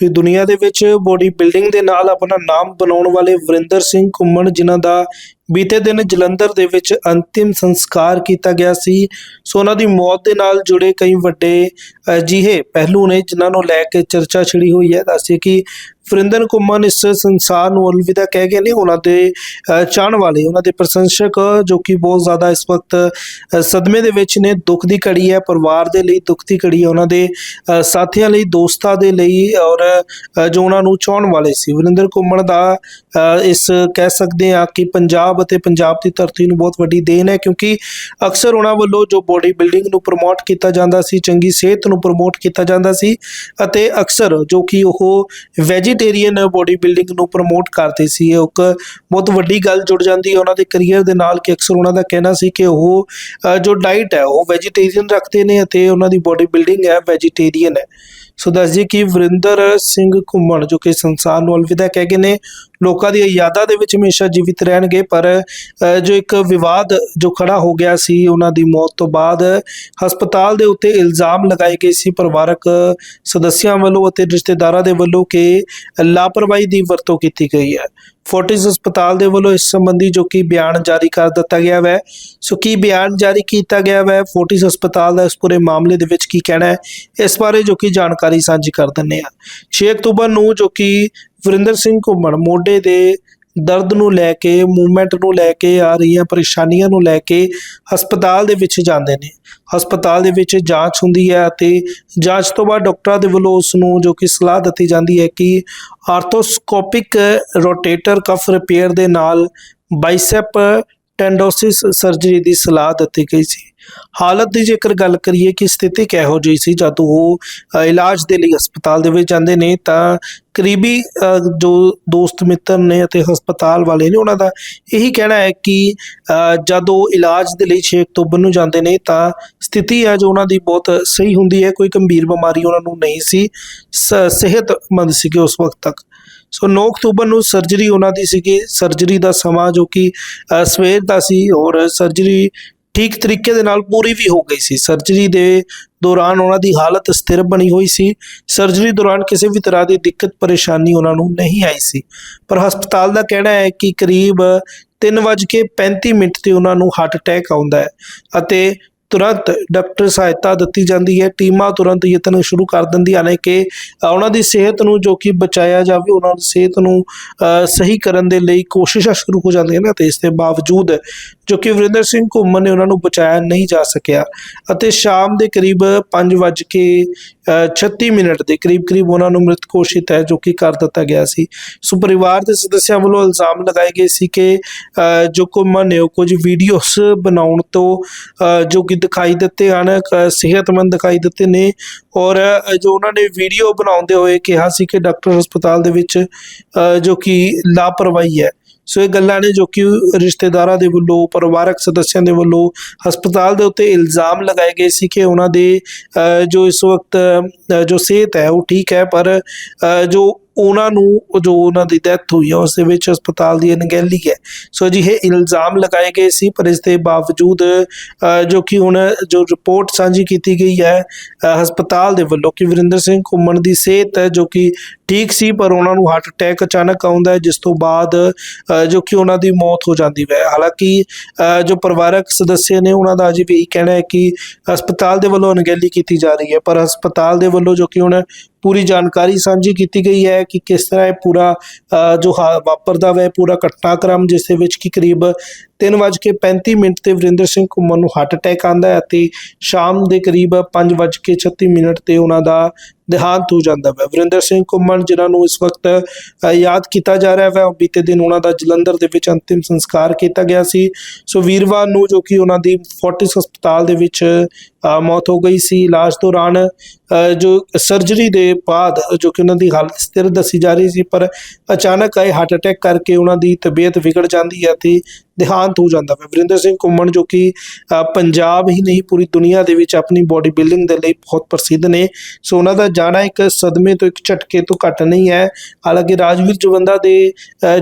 ਪੂਰੀ ਦੁਨੀਆ ਦੇ ਵਿੱਚ ਬੋਡੀ ਬਿਲਡਿੰਗ ਦੇ ਨਾਲ ਆਪਣਾ ਨਾਮ ਬਣਾਉਣ ਵਾਲੇ ਵਰਿੰਦਰ ਸਿੰਘ ਘੁੰਮਣ, ਜਿਨ੍ਹਾਂ ਦਾ ਬੀਤੇ ਦਿਨ ਜਲੰਧਰ ਦੇ ਵਿੱਚ ਅੰਤਿਮ ਸੰਸਕਾਰ ਕੀਤਾ ਗਿਆ ਸੀ। ਸੋ ਉਹਨਾਂ ਦੀ ਮੌਤ ਦੇ ਨਾਲ ਜੁੜੇ ਕਈ ਵੱਡੇ ਅਜਿਹੇ ਪਹਿਲੂ ਨੇ, ਜਿਨ੍ਹਾਂ ਨੂੰ ਲੈ ਕੇ ਚਰਚਾ ਛਿੜੀ ਹੋਈ ਹੈ। ਦੱਸਿਏ ਕਿ ਵਰਿੰਦਰ ਘੁੰਮਣ ਇਸ ਸੰਸਾਰ ਨੂੰ ਅਲਵਿਦਾ ਕਹਿ ਗਏ ਨੇ, ਉਹਨਾਂ ਦੇ ਚਾਹਣ ਵਾਲੇ, ਉਹਨਾਂ ਦੇ ਪ੍ਰਸ਼ੰਸਕ, ਜੋ ਕਿ ਬਹੁਤ ਜ਼ਿਆਦਾ ਇਸ ਵਕਤ ਸਦਮੇ ਦੇ ਵਿੱਚ ਨੇ, ਦੁੱਖ ਦੀ ਘੜੀ ਹੈ, ਪਰਿਵਾਰ ਦੇ ਲਈ ਦੁੱਖ ਦੀ ਘੜੀ ਹੈ, ਉਹਨਾਂ ਦੇ ਸਾਥੀਆਂ ਲਈ, ਦੋਸਤਾਂ ਦੇ ਲਈ, ਔਰ ਜੋ ਉਹਨਾਂ ਨੂੰ ਚਾਹਣ ਵਾਲੇ ਸੀ। ਵਰਿੰਦਰ ਘੁੰਮਣ ਦਾ ਇਸ ਕਹਿ ਸਕਦੇ ਆ ਕਿ ਪੰਜਾਬ ਅਤੇ ਪੰਜਾਬ ਦੀ ਧਰਤੀ ਨੂੰ ਬਹੁਤ ਵੱਡੀ ਦੇਣ ਹੈ, ਕਿਉਂਕਿ ਅਕਸਰ ਉਹਨਾਂ ਵੱਲੋਂ ਜੋ ਬੋਡੀ ਬਿਲਡਿੰਗ ਨੂੰ ਪ੍ਰਮੋਟ ਕੀਤਾ ਜਾਂਦਾ ਸੀ, ਚੰਗੀ ਸਿਹਤ ਨੂੰ ਪ੍ਰਮੋਟ ਕੀਤਾ ਜਾਂਦਾ ਸੀ, ਅਤੇ ਅਕਸਰ ਜੋ ਕਿ ਉਹ ਵੈਜੀ ਵੈਜੀਟੇਰੀਅਨ ਬੋਡੀ ਬਿਲਡਿੰਗ ਨੂੰ ਪ੍ਰਮੋਟ ਕਰਦੇ ਸੀ। ਇਹ ਇੱਕ ਬਹੁਤ ਵੱਡੀ ਗੱਲ ਜੁੜ ਜਾਂਦੀ ਹੈ। ਉਹਨਾਂ ਦੇ ਕੈਰੀਅਰ ਦੇ ਨਾਲ ਕਿ ਅਕਸਰ ਉਹਨਾਂ ਦਾ ਕਹਿਣਾ ਸੀ ਕਿ ਉਹ ਜੋ ਡਾਈਟ ਹੈ, ਉਹ ਵੈਜੀਟੇਰੀਅਨ ਰੱਖਦੇ ਨੇ ਅਤੇ ਉਹਨਾਂ ਦੀ ਬੋਡੀ ਬਿਲਡਿੰਗ ਹੈ ਵੈਜੀਟੇਰੀਅਨ ਹੈ। ਸੋ ਦੱਸ ਜੀ ਕਿ ਵਰਿੰਦਰ ਸਿੰਘ ਘੁੰਮਣ, ਜੋ ਕਿ ਸੰਸਾਰ ਨੂੰ ਅਲਵਿਦਾ ਕਹਿ ਗਏ ਨੇ, ਲੋਕਾਂ ਦੀ ਯਾਦਾਂ ਦੇ ਵਿੱਚ ਹਮੇਸ਼ਾ ਜੀਵਿਤ ਰਹਿਣਗੇ, ਪਰ ਜੋ ਇੱਕ ਵਿਵਾਦ ਜੋ ਖੜਾ ਹੋ ਗਿਆ ਸੀ, ਉਹਨਾਂ ਦੀ ਮੌਤ ਤੋਂ ਬਾਅਦ ਹਸਪਤਾਲ ਦੇ ਉੱਤੇ ਇਲਜ਼ਾਮ ਲਗਾਏ ਗਏ ਸੀ ਪਰਿਵਾਰਕ ਸਦੱਸਿਆਂ ਵੱਲੋਂ ਅਤੇ ਰਿਸ਼ਤੇਦਾਰਾਂ ਦੇ ਵੱਲੋਂ ਕਿ ਲਾਪਰਵਾਹੀ ਦੀ ਵਰਤੋਂ ਕੀਤੀ ਗਈ ਹੈ। ਫੋਰਟਿਸ ਹਸਪਤਾਲ ਦੇ ਵੱਲੋਂ ਇਸ ਸੰਬੰਧੀ ਜੋ ਕਿ ਬਿਆਨ ਜਾਰੀ ਕਰ ਦਿੱਤਾ ਗਿਆ ਹੈ ਸੋ ਕੀ ਬਿਆਨ ਜਾਰੀ ਕੀਤਾ ਗਿਆ ਹੈ ਫੋਰਟਿਸ ਹਸਪਤਾਲ ਦਾ ਇਸ ਪੂਰੇ ਮਾਮਲੇ ਦੇ ਵਿੱਚ ਕੀ ਕਹਿਣਾ ਹੈ? ਇਸ ਬਾਰੇ ਜੋ ਕਿ ਜਾਣਕਾਰੀ ਸਾਂਝੀ ਕਰ ਦਿੰਨੇ ਆ 6 ਅਕਤੂਬਰ ਨੂੰ ਜੋ ਕਿ ਵਰਿੰਦਰ ਸਿੰਘ ਘੁੰਮਣ ਮੋਢੇ ਦੇ ਦਰਦ ਨੂੰ ਲੈ ਕੇ ਮੂਵਮੈਂਟ ਨੂੰ ਲੈ ਕੇ ਆ ਰਹੀਆਂ ਪਰੇਸ਼ਾਨੀਆਂ ਨੂੰ ਲੈ ਕੇ ਹਸਪਤਾਲ ਦੇ ਵਿੱਚ ਜਾਂਦੇ ਨੇ। ਹਸਪਤਾਲ ਦੇ ਵਿੱਚ ਜਾਂਚ ਹੁੰਦੀ ਹੈ ਅਤੇ ਜਾਂਚ ਤੋਂ ਬਾਅਦ ਡਾਕਟਰਾਂ ਦੇ ਵੱਲੋਂ ਉਸ ਨੂੰ ਜੋ ਕਿ ਸਲਾਹ ਦਿੱਤੀ ਜਾਂਦੀ ਹੈ ਕਿ ਆਰਥੋਸਕੋਪਿਕ ਰੋਟੇਟਰ ਕਫ ਰਿਪੇਅਰ ਦੇ ਨਾਲ ਬਾਈਸੈਪ ਟੈਂਡੋਸਿਸ ਸਰਜਰੀ ਦੀ ਸਲਾਹ ਦਿੱਤੀ ਗਈ ਸੀ। ਹਾਲਤ ਦੀ ਜੇਕਰ ਗੱਲ ਕਰੀਏ ਕਿ ਸਥਿਤੀ ਕਿਹੋ ਜਿਹੀ ਸੀ ਜਦ ਉਹ ਇਲਾਜ ਦੇ ਲਈ ਹਸਪਤਾਲ ਦੇ ਵਿੱਚ ਜਾਂਦੇ ਨੇ ਤਾਂ ਕਰੀਬੀ ਜੋ ਦੋਸਤ ਮਿੱਤਰ ਨੇ ਅਤੇ ਹਸਪਤਾਲ ਵਾਲੇ ਨੇ ਉਹਨਾਂ ਦਾ ਇਹੀ ਕਹਿਣਾ ਹੈ ਕਿ ਅ, ਇਲਾਜ ਦੇ ਲਈ 6 ਅਕਤੂਬਰ ਨੂੰ ਜਾਂਦੇ ਨੇ ਤਾਂ ਸਥਿਤੀ ਹੈ ਜੋ ਉਹਨਾਂ ਦੀ ਬਹੁਤ ਸਹੀ ਹੁੰਦੀ ਹੈ ਕੋਈ ਗੰਭੀਰ ਬਿਮਾਰੀ ਉਹਨਾਂ ਨੂੰ ਨਹੀਂ ਸੀ ਸਿਹਤਮੰਦ ਸੀਗੇ ਉਸ ਵਕਤ ਤੱਕ। ਸੋ 9 ਅਕਤੂਬਰ ਨੂੰ ਸਰਜਰੀ ਉਹਨਾਂ ਦੀ ਸੀਗੀ ਸਰਜਰੀ ਦਾ ਸਮਾਂ ਜੋ ਕਿ ਅ, ਸਵੇਰ ਦਾ ਸੀ ਔਰ ਸਰਜਰੀ ਠੀਕ ਤਰੀਕੇ ਦੇ ਨਾਲ ਪੂਰੀ ਵੀ ਹੋ ਗਈ ਸੀ। ਸਰਜਰੀ ਦੇ ਦੌਰਾਨ ਉਹਨਾਂ ਦੀ ਹਾਲਤ ਸਥਿਰ ਬਣੀ ਹੋਈ ਸੀ। ਸਰਜਰੀ ਦੌਰਾਨ ਕਿਸੇ ਵੀ ਤਰ੍ਹਾਂ ਦੀ ਦਿੱਕਤ, ਪਰੇਸ਼ਾਨੀ ਉਹਨਾਂ ਨੂੰ ਨਹੀਂ ਆਈ ਸੀ। ਪਰ ਹਸਪਤਾਲ ਦਾ ਕਹਿਣਾ ਹੈ ਕਿ ਕਰੀਬ 3:35 ਮਿੰਟ ਤੇ ਉਹਨਾਂ ਨੂੰ ਹਾਰਟ ਅਟੈਕ ਆਉਂਦਾ ਹੈ ਅਤੇ ਤੁਰੰਤ ਡਾਕਟਰ ਸਹਾਇਤਾ ਦਿੱਤੀ ਜਾਂਦੀ ਹੈ। ਟੀਮਾਂ ਤੁਰੰਤ ਯਤਨ ਸ਼ੁਰੂ ਕਰ ਦਿੰਦੀਆਂ ਨੇ ਕਿ ਉਹਨਾਂ ਦੀ ਸਿਹਤ ਨੂੰ ਜੋ ਕਿ ਬਚਾਇਆ ਜਾਵੇ, ਉਹਨਾਂ ਦੀ ਸਿਹਤ ਨੂੰ ਸਹੀ ਕਰਨ ਦੇ ਲਈ ਕੋਸ਼ਿਸ਼ਾਂ ਸ਼ੁਰੂ ਹੋ ਜਾਂਦੀਆਂ ਨੇ ਤੇ ਇਸ ਦੇ ਬਾਵਜੂਦ ਜੋ ਕਿ ਵਰਿੰਦਰ ਸਿੰਘ ਘੁੰਮਣ ਨੇ ਉਹਨਾਂ ਨੂੰ ਬਚਾਇਆ ਨਹੀਂ ਜਾ ਸਕਿਆ ਅਤੇ ਸ਼ਾਮ ਦੇ ਕਰੀਬ 5:36 ਮਿੰਟ ਦੇ ਕਰੀਬ ਕਰੀਬ ਉਹਨਾਂ ਨੂੰ ਮ੍ਰਿਤ ਘੋਸ਼ਿਤ ਹੈ ਜੋ ਕਿ ਕਰ ਦਿੱਤਾ ਗਿਆ ਸੀ। ਸੋ ਪਰਿਵਾਰ ਦੇ ਸਦੱਸਿਆਂ ਵੱਲੋਂ ਇਲਜ਼ਾਮ ਲਗਾਏ ਗਏ ਸੀ ਕਿ ਜੋ ਘੁੰਮਣ ਨੇ ਉਹ ਕੁਝ ਵੀਡੀਓਸ ਬਣਾਉਣ ਤੋਂ ਜੋ ਕਿ ਦਿਖਾਈ ਦਿੱਤੇ ਹਨ ਸਿਹਤਮੰਦ ਦਿਖਾਈ ਦਿੱਤੇ ਨੇ ਔਰ ਜੋ ਉਹਨਾਂ ਨੇ ਵੀਡੀਓ ਬਣਾਉਂਦੇ ਹੋਏ ਕਿਹਾ ਸੀ ਕਿ ਡਾਕਟਰ ਹਸਪਤਾਲ ਦੇ ਵਿੱਚ ਜੋ ਕਿ ਲਾਪਰਵਾਹੀ ਹੈ। ਸੋ ਇਹ ਗੱਲਾਂ ਨੇ ਜੋ ਕਿ ਰਿਸ਼ਤੇਦਾਰਾਂ ਦੇ ਵੱਲੋਂ, ਪਰਿਵਾਰਕ ਸਦੱਸਿਆਂ ਦੇ ਵੱਲੋਂ ਹਸਪਤਾਲ ਦੇ ਉੱਤੇ ਇਲਜ਼ਾਮ ਲਗਾਏ ਗਏ ਸੀ ਕਿ ਉਹਨਾਂ ਦੇ ਜੋ ਇਸ ਵਕਤ ਜੋ ਸਿਹਤ ਹੈ ਉਹ ਠੀਕ ਹੈ, ਪਰ ਜੋ ਉਹਨਾਂ ਨੂੰ ਜੋ ਉਹਨਾਂ ਦੀ ਡੈਥ ਹੋਈ ਹੈ ਉਸ ਦੇ ਵਿੱਚ ਹਸਪਤਾਲ ਦੀ ਅਣਗਹਿਲੀ ਹੈ। ਸੋ ਅਜਿਹੇ ਇਲਜ਼ਾਮ ਲਗਾਏ ਗਏ ਸੀ, ਪਰ ਇਸ ਦੇ ਬਾਵਜੂਦ ਜੋ ਕਿ ਹੁਣ ਜੋ ਰਿਪੋਰਟ ਸਾਂਝੀ ਕੀਤੀ ਗਈ ਹੈ ਹਸਪਤਾਲ ਦੇ ਵੱਲੋਂ ਕਿ ਵਰਿੰਦਰ ਸਿੰਘ ਘੁੰਮਣ ਦੀ ਸਿਹਤ ਹੈ, ਜੋ ਕਿ ਠੀਕ ਸੀ, ਪਰ ਉਹਨਾਂ ਨੂੰ ਹਾਰਟ ਅਟੈਕ ਅਚਾਨਕ ਆਉਂਦਾ ਹੈ, ਜਿਸ ਤੋਂ ਬਾਅਦ ਜੋ ਕਿ ਉਹਨਾਂ ਦੀ ਮੌਤ ਹੋ ਜਾਂਦੀ ਹੈ। ਹਾਲਾਂਕਿ ਜੋ ਪਰਿਵਾਰਕ ਸਦੱਸਿਆ ਨੇ, ਉਹਨਾਂ ਦਾ ਅਜੇ ਵੀ ਇਹੀ ਕਹਿਣਾ ਹੈ ਕਿ ਹਸਪਤਾਲ ਦੇ ਵੱਲੋਂ ਅਣਗਹਿਲੀ ਕੀਤੀ ਜਾ ਰਹੀ ਹੈ। ਪਰ ਹਸਪਤਾਲ ਦੇ ਵੱਲੋਂ ਜੋ ਕਿ ਹੁਣ ਪੂਰੀ ਜਾਣਕਾਰੀ ਸਾਂਝੀ ਕੀਤੀ ਗਈ ਹੈ ਕਿ ਕਿਸ ਤਰ੍ਹਾਂ ਇਹ ਪੂਰਾ ਜੋ ਹਾ- ਵਾਪਰਦਾ ਵਾ ਪੂਰਾ ਘਟਨਾਕ੍ਰਮ, ਜਿਸ ਦੇ ਵਿੱਚ ਕਿ ਕਰੀਬ 3:35 ਮਿੰਟ ਤੇ ਵਰਿੰਦਰ ਸਿੰਘ ਘੁੰਮਣ ਨੂੰ ਹਾਰਟ ਅਟੈਕ ਆਂਦਾ ਹੈ ਅਤੇ ਸ਼ਾਮ ਦੇ ਕਰੀਬ 5:36 ਮਿੰਟ ਤੇ ਉਹਨਾਂ ਦਾ ਦੇਹਾਂਤ ਹੋ ਜਾਂਦਾ ਹੈ ਵਰਿੰਦਰ ਸਿੰਘ ਘੁੰਮਣ ਜਿਨ੍ਹਾਂ ਨੂੰ ਇਸ ਵਕਤ ਯਾਦ ਕੀਤਾ ਜਾ ਰਿਹਾ ਹੈ ਬੀਤੇ ਦਿਨ ਉਹਨਾਂ ਦਾ ਜਲੰਧਰ ਦੇ ਵਿੱਚ ਅੰਤਿਮ ਸੰਸਕਾਰ ਕੀਤਾ ਗਿਆ ਸੀ। ਸੋ ਵੀਰਵਾਰ ਨੂੰ ਜੋ ਕਿ ਉਹਨਾਂ ਦੀ ਫੋਰਟਿਸ ਹਸਪਤਾਲ ਦੇ ਵਿੱਚ ਮੌਤ ਹੋ ਗਈ ਸੀ। ਇਲਾਜ ਦੌਰਾਨ ਅ, ਜੋ ਸਰਜਰੀ ਦੇ ਬਾਅਦ ਜੋ ਕਿ ਉਹਨਾਂ ਦੀ ਹਾਲਤ ਸਥਿਰ ਦੱਸੀ ਜਾ ਰਹੀ ਸੀ ਪਰ ਅਚਾਨਕ ਆਏ ਹਾਰਟ ਅਟੈਕ ਕਰਕੇ ਉਹਨਾਂ ਦੀ ਤਬੀਅਤ ਵਿਗੜ ਜਾਂਦੀ ਹੈ ਤੇ ਦੇਹਾਂਤ ਹੋ ਜਾਂਦਾ ਹੈ ਵਰਿੰਦਰ ਸਿੰਘ ਘੁੰਮਣ ਜੋ ਕਿ ਪੰਜਾਬ ਹੀ ਨਹੀਂ, ਪੂਰੀ ਦੁਨੀਆ ਦੇ ਵਿੱਚ ਆਪਣੀ ਬੋਡੀ ਬਿਲਡਿੰਗ ਦੇ ਲਈ ਬਹੁਤ ਪ੍ਰਸਿੱਧ ਨੇ। ਸੋ ਉਹਨਾਂ ਦਾ ਜਾਣਾ ਇੱਕ ਸਦਮੇ ਤੋਂ ਇੱਕ ਝਟਕੇ ਤੋਂ ਘੱਟ ਨਹੀਂ ਹੈ। ਹਾਲਾਂਕਿ ਰਾਜਵੀਰ ਜਵੰਦਾ ਦੇ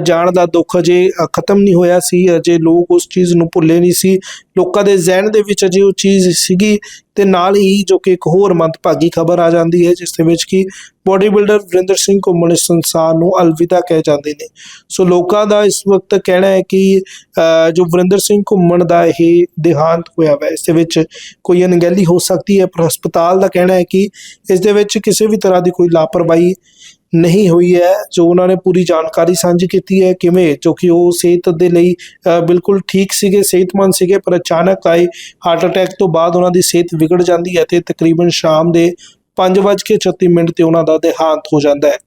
ਜਾਣ ਦਾ ਦੁੱਖ ਅਜੇ ਖਤਮ ਨਹੀਂ ਹੋਇਆ ਸੀ। ਅਜੇ ਲੋਕ ਉਸ ਚੀਜ਼ ਨੂੰ ਭੁੱਲੇ ਨਹੀਂ ਸੀ। ਲੋਕਾਂ ਦੇ ਜ਼ਿਹਨ ਦੇ ਵਿੱਚ ਅਜੇ ਉਹ ਚੀਜ਼ ਸੀਗੀ ਤੇ ਨਾਲ ਹੀ ਜੋ ਕਿ ਇੱਕ ਹੋਰ ਮੰਦਭਾਗੀ ਖਬਰ ਆ ਜਾਂਦੀ ਹੈ, ਜਿਸ ਦੇ ਵਿੱਚ ਕਿ ਬੋਡੀ ਬਿਲਡਰ ਵਰਿੰਦਰ ਸਿੰਘ ਘੁੰਮਣ ਇਸ ਸੰਸਾਰ ਨੂੰ ਅਲਵਿਦਾ ਕਹਿ ਜਾਂਦੇ ਨੇ। ਸੋ ਲੋਕਾਂ ਦਾ ਇਸ ਵਕਤ ਕਹਿਣਾ ਹੈ ਕਿ ਜੋ ਵਰਿੰਦਰ ਸਿੰਘ ਘੁੰਮਣ ਦਾ ਇਹ ਦੇਹਾਂਤ ਹੋਇਆ ਹੈ ਇਸ ਦੇ ਵਿੱਚ ਕੋਈ ਅਣਗਹਿਲੀ ਹੋ ਸਕਦੀ ਹੈ, ਪਰ ਹਸਪਤਾਲ ਦਾ ਕਹਿਣਾ ਹੈ ਕਿ ਇਸ ਦੇ ਵਿੱਚ ਕਿਸੇ ਵੀ ਤਰ੍ਹਾਂ ਦੀ ਕੋਈ ਲਾਪਰਵਾਹੀ ਨਹੀਂ ਹੋਈ ਹੈ, ਜੋ ਉਹਨਾਂ ਨੇ ਪੂਰੀ ਜਾਣਕਾਰੀ ਸਾਂਝੀ ਕੀਤੀ ਹੈ, ਕਿਵੇਂ? ਜੋ ਕਿ ਉਹ ਸਿਹਤ ਦੇ ਲਈ ਬਿਲਕੁਲ ਠੀਕ ਸੀਗੇ, ਸਿਹਤਮੰਦ ਸੀਗੇ, ਪਰ ਅਚਾਨਕ ਆਏ, ਹਾਰਟ ਅਟੈਕ ਤੋਂ ਬਾਅਦ ਉਹਨਾਂ ਦੀ ਸਿਹਤ ਵਿਗੜ ਜਾਂਦੀ ਹੈ ਤੇ ਤਕਰੀਬਨ ਸ਼ਾਮ ਦੇ 5:36 ਮਿੰਟ ਤੇ ਉਹਨਾਂ ਦਾ ਦੇਹਾਂਤ ਹੋ ਜਾਂਦਾ ਹੈ।